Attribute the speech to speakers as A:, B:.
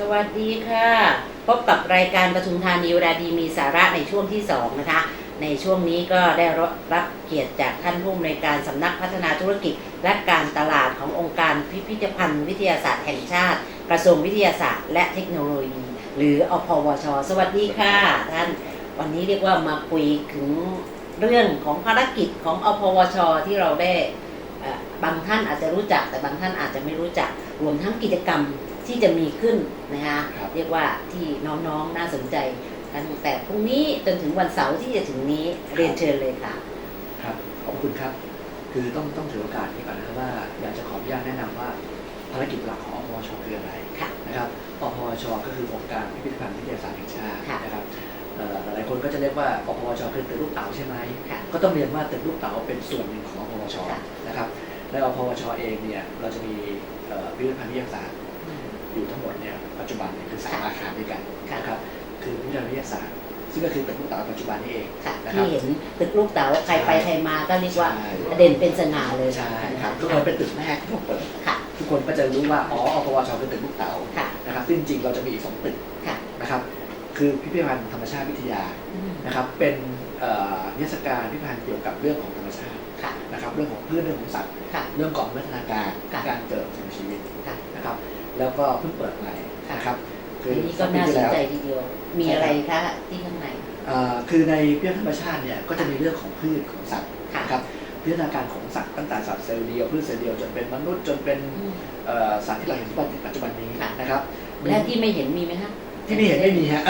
A: สวัสดีค่ะ พบกับรายการประทุมธานีวลาดีมีสาระในช่วงที่ 2 นะคะ ในช่วงนี้ก็ได้รับเกียรติจากท่านผู้อำนวยการสำนักพัฒนาธุรกิจ และการตลาดขององค์การพิพิธภัณฑ์วิทยาศาสตร์แห่งชาติ กระทรวงวิทยาศาสตร์และเทคโนโลยี หรืออพวช สวัสดีค่ะ ท่านวันนี้เรียกว่ามาคุยถึงเรื่องของภารกิจของอพวช ที่เราได้บางท่านอาจจะรู้จักแต่บางท่านอาจจะไม่รู้จักรวมทั้งกิจกรรม ที่จะมีขึ้นนะคะ
B: ครับ
A: เรียกว่าที่น้องๆน่าสนใจตั้งแต่พรุ่งนี้จนถึงวันเสาร์ที่จะถึงนี้เรียนเชิญเลยค่ะ
B: ครับขอบคุณครับ คือต้องต้องถือโอกาสนี้ก่อนนะครับว่าอยากจะขออนุญาตแนะนำว่าภารกิจหลักของอพวชคืออะไร
A: ค่ะ
B: นะครับอพวชก็คือองค์การพิพิธภัณฑ์วิทยาศาสตร์แห่งชาติ
A: ค่ะ
B: นะครับเอ่อหลายๆคนก็จะเรียกว่าอพวชคือตึกลูกเต๋าใช่ไหม
A: ค่ะ
B: ก็ต้องเรียนว่าตึกลูกเต๋าเป็นส่วนหนึ่งของอพวช
A: ค่ะ
B: นะครับในอพวชเองเนี่ยเราจะมีเอ่อพิพิธภัณฑ์วิทยาศาสตร์ อยู่ทั้งหมดเนี่ยปัจจุบันเนี่ยคือสามอาคารด้วยกัน
A: ค่ะ
B: นะครับคือพิพิธภัณฑ์วิทยาศาสตร์ ซึ่งก็คือตึกลูกเต๋าปัจจุบันนี้เอง
A: ค่ะ
B: นะครับ
A: ที่เห็นตึกลูกเต๋าใครไปใครมาก็เรียกว่า
B: ใช่
A: เด่นเป็นสง่าเลย
B: ใช่ครับทุกคนเป็นตึกแรกที่ผมเปิด
A: ค่ะ
B: ทุกคนก็จะรู้ว่าอ๋ออพวชคือตึกลูกเต๋า
A: ค่ะ
B: นะครับซึ่งจริงๆเราจะมีอีกสองตึก
A: ค่ะ
B: นะครับคือพิพิธภัณฑ์ธรรมชาติวิทยา
A: อืม
B: นะครับเป็นเอ่อนิทรรศการพิพิธภัณฑ์เกี่ยวกับเรื่องของธรรมชาติ
A: ค่ะ
B: นะครับเรื่องของพืชเรื่องของสัตว์
A: ค่ะ
B: เรื่องของวิวัฒนาการ
A: ค่ะ
B: การเกิดของชีวิต
A: ค่ะ
B: นะครับ แล้วก็เพิ่งเปิดใหม่
A: ค่ะ
B: นะครับ
A: อันนี้ก็
B: สองปี
A: น่า
B: ที่
A: สน
B: แล้ว
A: ใจทีเดียว มีอะไรคะที่ข้างใน
B: เอ่อคือในพิพิธภัณฑ์ธรรมชาติเนี่ยก็จะมีเรื่องของพืชของสัตว์
A: ค่ะ
B: นะครับพัฒนาการของสัตว์ตั้งแต่สัตว์เซลล์เดียวพืชเซลล์เดียวจนเป็นมนุษย์จนเป็น
A: อืม
B: เอ่อสัตว์ที่เราเห็นปัจจุบันนี้
A: ค่ะ
B: นะครับ
A: และที่ไม่เห็นมีไหมคะ
B: ที่ไม่เห็นไม่มีฮะ